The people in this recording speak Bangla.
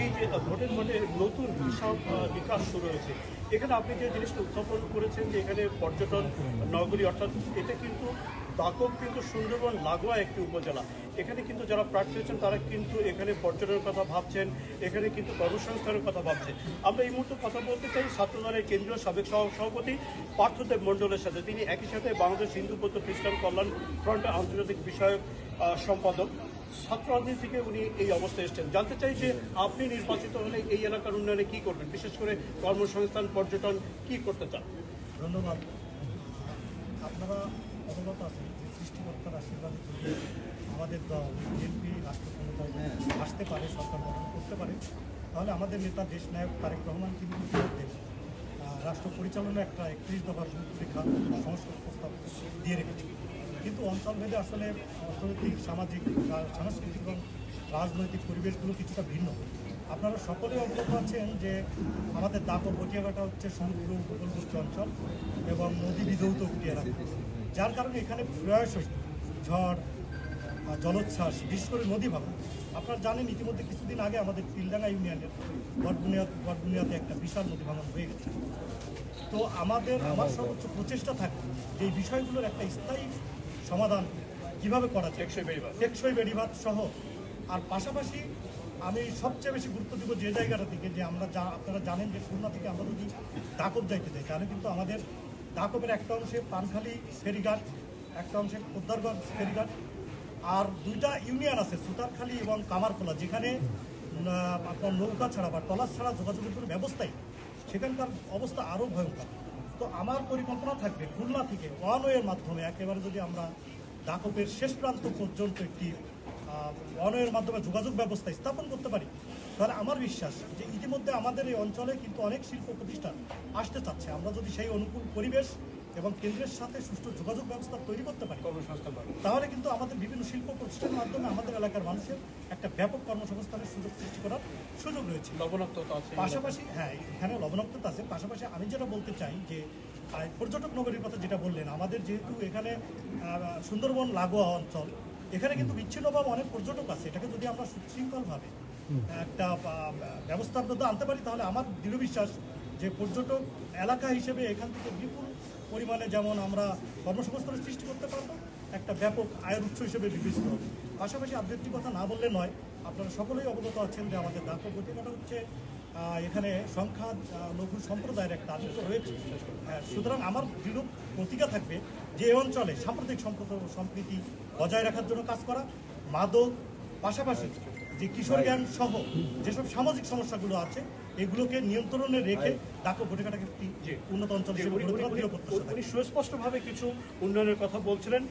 এই যে ভোটের ভোটে নতুন হিসাব বিকাশ শুরু হয়েছে, এখানে আপনি যে জিনিসটা উত্থাপন করেছেন যে এখানে পর্যটন, নগরী, অর্থাৎ এটা কিন্তু দাকব কিন্তু সুন্দরবন, লাগোয়া একটি উপজেলা। এখানে কিন্তু যারা প্রার্থী হয়েছেন তারা কিন্তু এখানে পর্যটনের কথা ভাবছেন, এখানে কিন্তু কর্মসংস্থানের কথা ভাবছেন। আমরা এই মুহূর্তে কথা বলতে চাই ছাত্রদলের কেন্দ্রীয় সাবেক সভাপতি পার্থদেব মণ্ডলের সাথে। তিনি একই সাথে বাংলাদেশ হিন্দু বৌদ্ধ খ্রিস্টান কল্যাণ ফ্রন্টের আন্তর্জাতিক বিষয়ক সম্পাদক। ছাত্র রাজনীতি থেকে উনি এই অবস্থায় এসেছেন। জানতে চাই যে আপনি নির্বাচিত হলে এই এলাকার উন্নয়নে কি করবেন? বিশেষ করে কর্মসংস্থান, পর্যটন, কি করতে চান? ধন্যবাদ। আপনারা অবগত আছেন যে সৃষ্টিকর্তার আশীর্বাদে আমাদের দল, বিএনপি রাষ্ট্র ক্ষমতায় আসতে পারে, সরকার গঠন করতে পারে। তাহলে আমাদের নেতা দেশ নায়ক তারেক রহমান কিন্তু রাষ্ট্র পরিচালনা একটা একত্রিশ দফার রূপরেখা সংস্কার প্রস্তাব দিয়ে রেখেছে কিন্তু অঞ্চলভেদে আসলে অর্থনৈতিক, সামাজিক সাংস্কৃতিক এবং রাজনৈতিক পরিবেশগুলো কিছুটা ভিন্ন। আপনারা সকলেই অবগত আছেন যে আমাদের দাপর বটিয়াঘাটা হচ্ছে সমুদ্র উপকূলবর্তী অঞ্চল এবং নদী বিধৌত এলাকা যার কারণে এখানে প্রায়শই ঝড় জলোচ্ছ্বাস, বিশেষ করে নদী ভাঙন। আপনারা জানেন, ইতিমধ্যে কিছুদিন আগে আমাদের তিলডাঙ্গা ইউনিয়নের বটবুনিয়া বটবুনিয়াতে একটা বিশাল নদী ভাঙন হয়ে গেছে। তো আমাদের, আমার সর্বোচ্চ প্রচেষ্টা থাকে যে এই বিষয়গুলোর একটা স্থায়ী সমাধান কীভাবে করা যায়? টেকসই বেড়িবাঁধ। সহ। আর পাশাপাশি আমি সবচেয়ে বেশি গুরুত্ব দিব যে জায়গাটা থেকে যে আমরা যা আপনারা জানেন যে খুলনা থেকে আমরা যদি দাকব যাইতে চাই তাহলে কিন্তু আমাদের দাকবের একটা অংশে পানখালি ফেরিঘাট, একটা অংশে উদ্দারগঞ্জ ফেরিঘাট, আর দুইটা ইউনিয়ন আছে, সুতারখালী এবং কামারখোলা, যেখানে আপনার নৌকা ছাড়া বা টলাস ছাড়া যোগাযোগের কোনো ব্যবস্থাই সেখানকার অবস্থা আরও ভয়ঙ্কর। তো আমার পরিকল্পনা থাকবে খুলনা থেকে ওয়ান ওয়ের মাধ্যমে একেবারে যদি আমরা দাকপের শেষ প্রান্ত পর্যন্ত একটি ওয়ান ওয়ের মাধ্যমে যোগাযোগ ব্যবস্থা স্থাপন করতে পারি তাহলে আমার বিশ্বাস যে ইতিমধ্যে আমাদের এই অঞ্চলে কিন্তু অনেক শিল্প প্রতিষ্ঠান আসতে চাচ্ছে। আমরা যদি সেই অনুকূল পরিবেশ এবং কেন্দ্রের সাথে সুষ্ঠু যোগাযোগ ব্যবস্থা তৈরি করতে পারি কর্মসংস্থান তাহলে কিন্তু আমাদের বিভিন্ন শিল্প প্রতিষ্ঠানের মাধ্যমে আমাদের এলাকার মানুষের একটা ব্যাপক কর্মসংস্থানের সুযোগ সৃষ্টি করার রয়েছে। লবণাক্ততা আছে পাশাপাশি হ্যাঁ এখানে লবণাক্ততা আছে। পাশাপাশি আমি যেটা বলতে চাই যে পর্যটক নগরীর কথা যেটা বললেন আমাদের যেহেতু এখানে সুন্দরবন লাগোয়া অঞ্চল এখানে কিন্তু বিচ্ছিন্নভাবে অনেক পর্যটক আছে। এটাকে যদি আমরা সুশৃঙ্খলভাবে একটা ব্যবস্থার মধ্যে আনতে পারি তাহলে আমার দৃঢ় বিশ্বাস যে পর্যটক এলাকা হিসেবে এখান থেকে বিপুল পরিমাণে যেমন আমরা কর্মসংস্থানের সৃষ্টি করতে পারব একটা ব্যাপক আয়ের উৎস হিসেবে বিবেচিত হবে। পাশাপাশি আবৃত্তির কথা না বললে নয়, আপনারা সকলেই অবগত আছেন যে আমাদের দাপ্য পত্রিকাটা হচ্ছে এখানে সংখ্যা লঘু সম্প্রদায়ের একটা আধিক্য রয়েছে। সুতরাং আমার দৃঢ় প্রতিজ্ঞা থাকবে যে এই অঞ্চলে সাম্প্রতিক সম্প্রত সম্প্রীতি বজায় রাখার জন্য কাজ করা, মাদক, পাশাপাশি যে কিশোর জ্ঞান সহ যেসব সামাজিক সমস্যাগুলো আছে, এগুলোকে নিয়ন্ত্রণে রেখে ডাকো ভোটিকাটাকে একটি উন্নত অঞ্চল হিসেবে সুস্পষ্টভাবে কিছু উন্নয়নের কথা বলছিলেন।